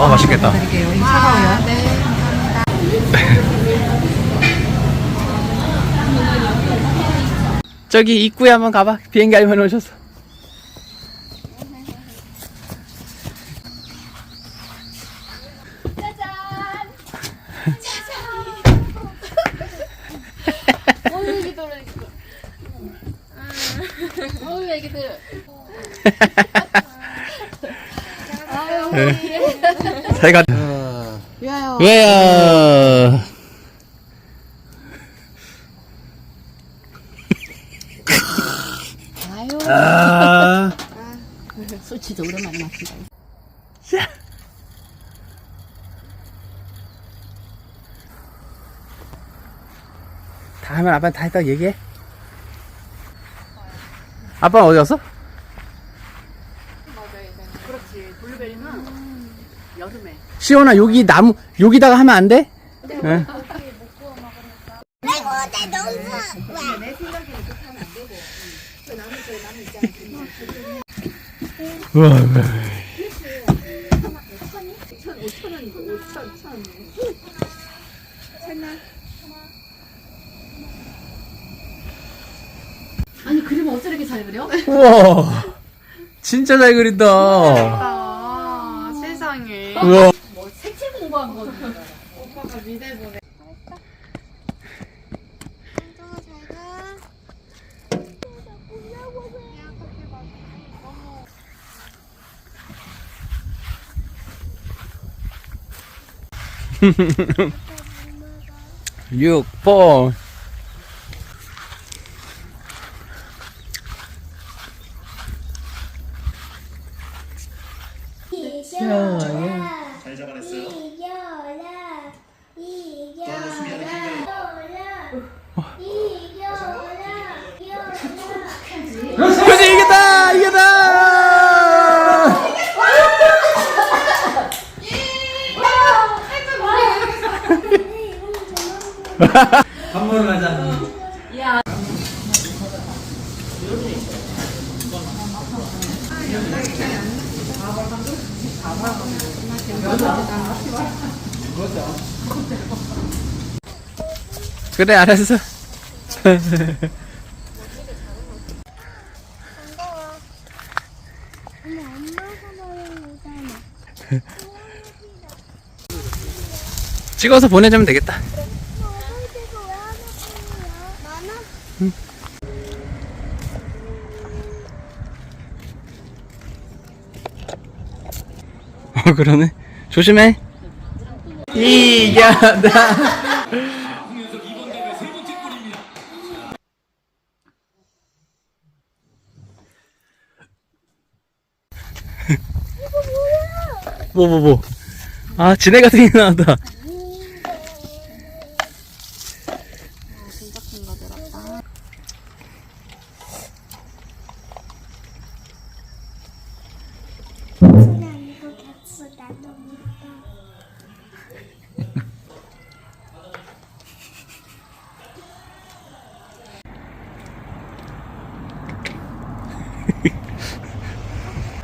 아, 맛있겠다. 드릴게요. 이 차가워요. 저기 입구에 한번 가봐. 비행기 알면 오셨어. 어우 애기들 애기들 어우 애기들 잘 가. 야요 왜요? 아유 아, 술 진짜 오랜만에 마신다 다 하면 아빠 다 했다고 얘기해. 아빠 어디 갔어? 그렇지 블루베리는 여름에 시원아 여기 나무 여기다가 하면 안 돼? 응. 우와, 우와. 아니 그림 어째 이렇게 잘 그려? 우와 진짜 잘 그린다 아, 세상에. 우와 뭐 색칠 공부한 거 오빠가 미대 보내. 육 번 잘 잡아냈어요. 이겨라. 이겨라. 이겨라. 이겨라. 그렇지 이겼다 이겼다 밥 먹으러 가자 그래 알았어. 찍어서 보내주면 되겠다 어 그러네. 조심해. 이겨다 뭐뭐 뭐? 아 지네 같은 게 나왔다 이거 겹쳐 나도 못봐.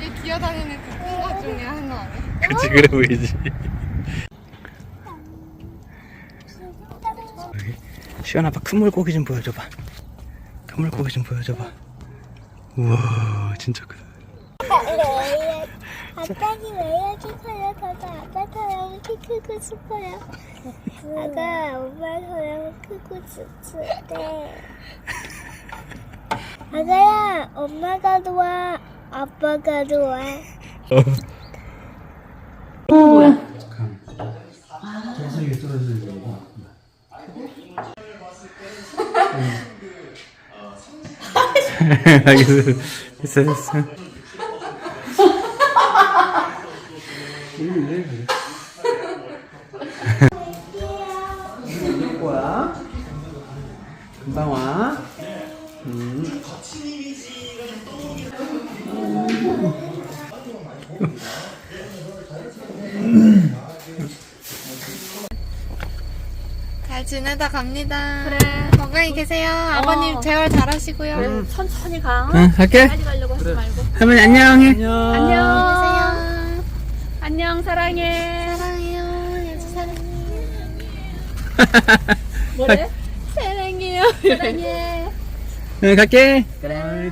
이 기어다니는 그 꾼것 중에 하나. 그치 그래 보이지? 시원 아빠 큰 물고기 좀 보여줘봐. 큰 물고기 좀 보여줘봐. 우와 진짜 크다 아빠는 왜 여기 커요? 저도 아빠처럼 키 크고 싶어요. 아가 엄마처럼 크고 싶은데. 아가야, 엄마가 좋아, 아빠가 좋아. 알겠어 됐어 됐어 뭐야? 금방 와. 음. 잘 지내다 갑니다. 그래. 건강히 계세요. 아버님 재활 잘하시고요. 그래 천천히 가 응, 갈게. 빨리 가려고 하지 말고 할머니 안녕해. 안녕 계세요. 안녕 사랑해. 사랑해요. 예주 사랑해요. 뭐래? 사랑해요. 사랑해. 네, 갈게. 그래.